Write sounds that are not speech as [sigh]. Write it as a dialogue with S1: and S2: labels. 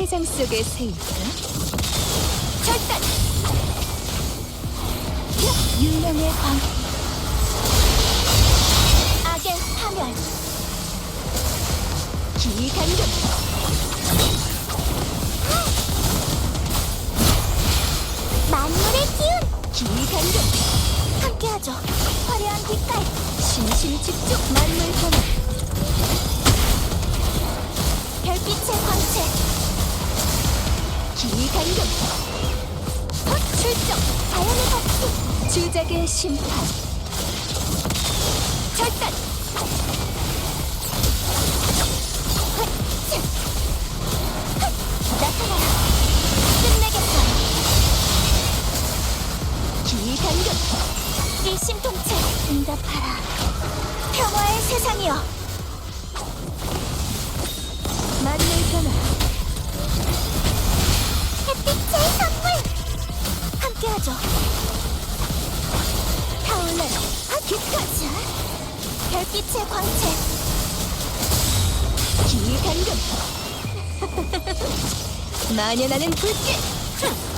S1: 세상 속의 새일까? 절단! 유령의 광 악의 파멸. 기간격. 만물의 기운! 기간격. 함께하죠. 화려한 빛깔. 신신 집중 만물 변화 기간격 헛 출정 자연의 법칙 주작의 심판. 절단. 나타나라. 끝내겠어 기간격 일심동체 응답하라. 평화의 세상이여 아 기까지 별빛의 광채 기간격 만연하는 [laughs] 불길 흠!